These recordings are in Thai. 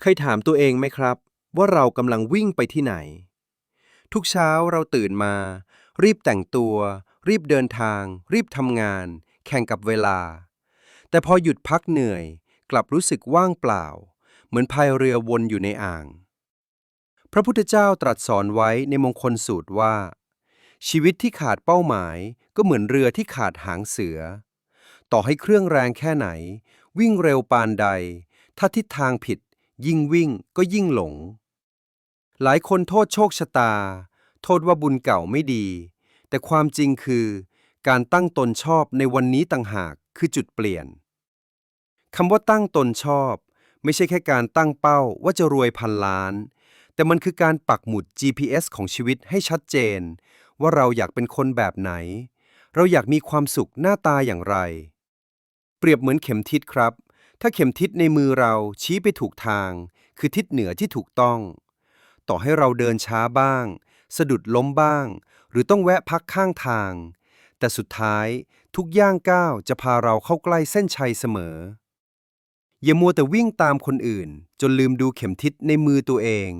เคยถามตัวเองไหมครับ ว่าเรากำลังวิ่งไปที่ไหน ทุกเช้าเราตื่นมา รีบแต่งตัว รีบเดินทาง รีบทำงาน แข่งกับเวลา แต่พอหยุดพักเหนื่อย กลับรู้สึกว่างเปล่า เหมือนพายเรือวนอยู่ในอ่าง พระพุทธเจ้าตรัสสอนไว้ในมงคลสูตรว่า ชีวิตที่ขาดเป้าหมายก็เหมือนเรือที่ขาดหางเสือ ต่อให้เครื่องแรงแค่ไหน วิ่งเร็วปานใด ถ้าทิศทางผิด ยิ่งวิ่งก็ยิ่งหลง หลายคนโทษโชคชะตา โทษว่าบุญเก่าไม่ดี แต่ความจริงคือ การตั้งตนชอบในวันนี้ต่างหากคือจุดเปลี่ยนคำว่าตั้งตนชอบ ไม่ใช่แค่การตั้งเป้าว่าจะรวยพันล้าน แต่มันคือการปักหมุด GPS ของชีวิตให้ชัดเจน ว่าเราอยากเป็นคนแบบไหน เราอยากมีความสุขหน้าตาอย่างไร เปรียบเหมือนเข็มทิศครับ ถ้าเข็มทิศในมือเราชี้ไปถูกทาง คือทิศเหนือที่ถูกต้อง ต่อให้เราเดินช้าบ้าง สะดุดล้มบ้าง หรือต้องแวะพักข้างทาง แต่สุดท้ายทุกย่างก้าวจะพาเราเข้าใกล้เส้นชัยเสมอ อย่ามัวแต่วิ่งตามคนอื่น จนลืมดูเข็มทิศในมือตัวเอง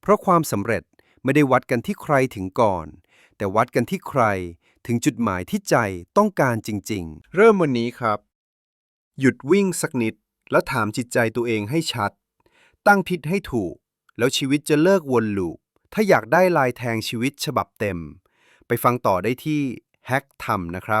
เพราะความสำเร็จไม่ได้วัดกันที่ใครถึงก่อน แต่วัดกันที่ใครถึงจุดหมายที่ใจต้องการจริง ๆ เริ่มวันนี้ครับ หยุดวิ่งสักนิด แล้วถามจิตใจตัวเองให้ชัด ตั้งทิศให้ถูก แล้วชีวิตจะเลิกวนลูป ถ้าอยากได้ลายแทงชีวิตฉบับเต็ม ไปฟังต่อได้ที่แฮกทำนะครับ